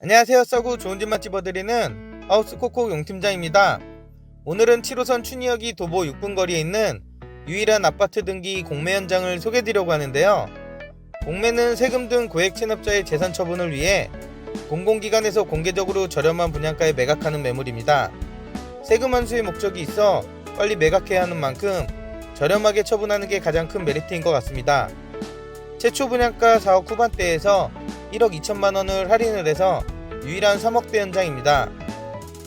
안녕하세요. 써구 좋은 집만 집어드리는 하우스 코코 용팀장입니다. 오늘은 7호선 춘희역이 도보 6분 거리에 있는 유일한 아파트 등기 공매 현장을 소개드리려고 하는데요. 공매는 세금 등 고액 체납자의 재산 처분을 위해 공공기관에서 공개적으로 저렴한 분양가에 매각하는 매물입니다. 세금 환수의 목적이 있어 빨리 매각해야 하는 만큼 저렴하게 처분하는 게 가장 큰 메리트인 것 같습니다. 최초 분양가 4억 후반대에서 1억 2천만 원을 할인을 해서 유일한 3억대 현장입니다.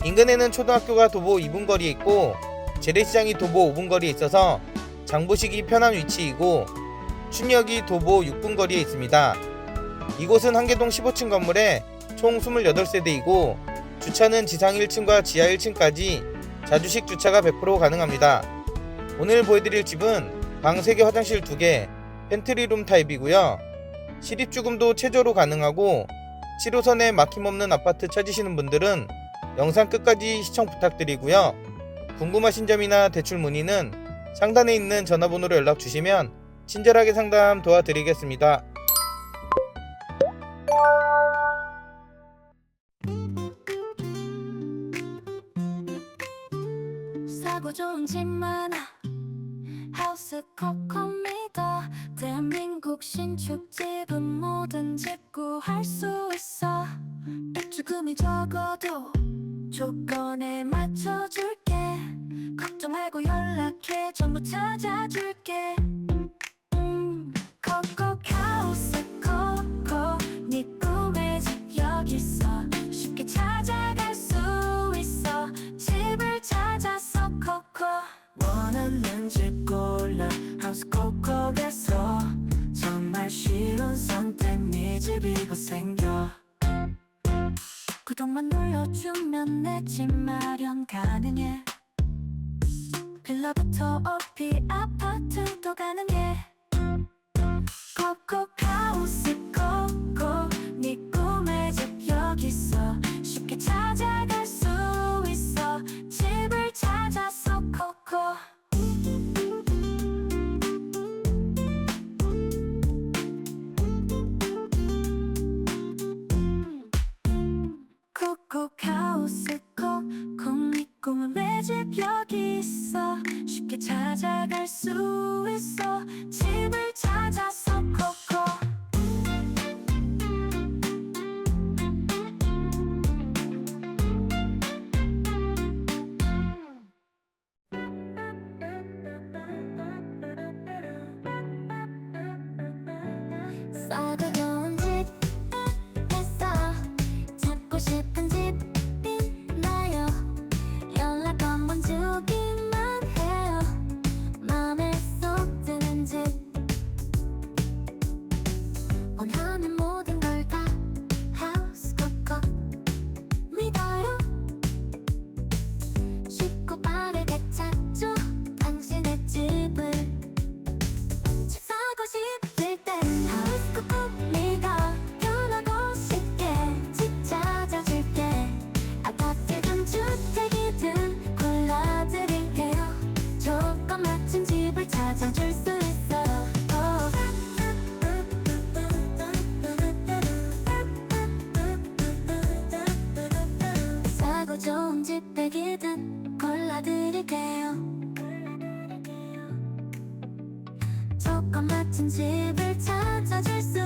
인근에는 초등학교가 도보 2분 거리에 있고 재래시장이 도보 5분 거리에 있어서 장보시기 편한 위치이고 춘역이 도보 6분 거리에 있습니다. 이곳은 한계동 15층 건물에 총 28세대이고 주차는 지상 1층과 지하 1층까지 자주식 주차가 100% 가능합니다. 오늘 보여드릴 집은 방 3개 화장실 2개 펜트리룸 타입이고요. 실입주금도 최저로 가능하고 7호선에 막힘없는 아파트 찾으시는 분들은 영상 끝까지 시청 부탁드리고요. 궁금하신 점이나 대출 문의는 상단에 있는 전화번호로 연락 주시면 친절하게 상담 도와드리겠습니다. 사고 좋은 집 많아 하우스 코코미더 대한민국 신축집은 모든 집 구할 수 있어. 입주금이 적어도 조건에 맞춰줄게. 걱정 말고 연락해. 전부 찾아줄게 구독만 눌러주면 내 집 마련 가능해. 빌라부터 오피 아파트도 가능해. 코코 하우스 코코 하우스 코코 네 꿈의 집 여기 찾아줄 수 있어. 싸고 좋은 집 백이든 골라드릴게요. 조건 맞춘 집을 찾아줄 수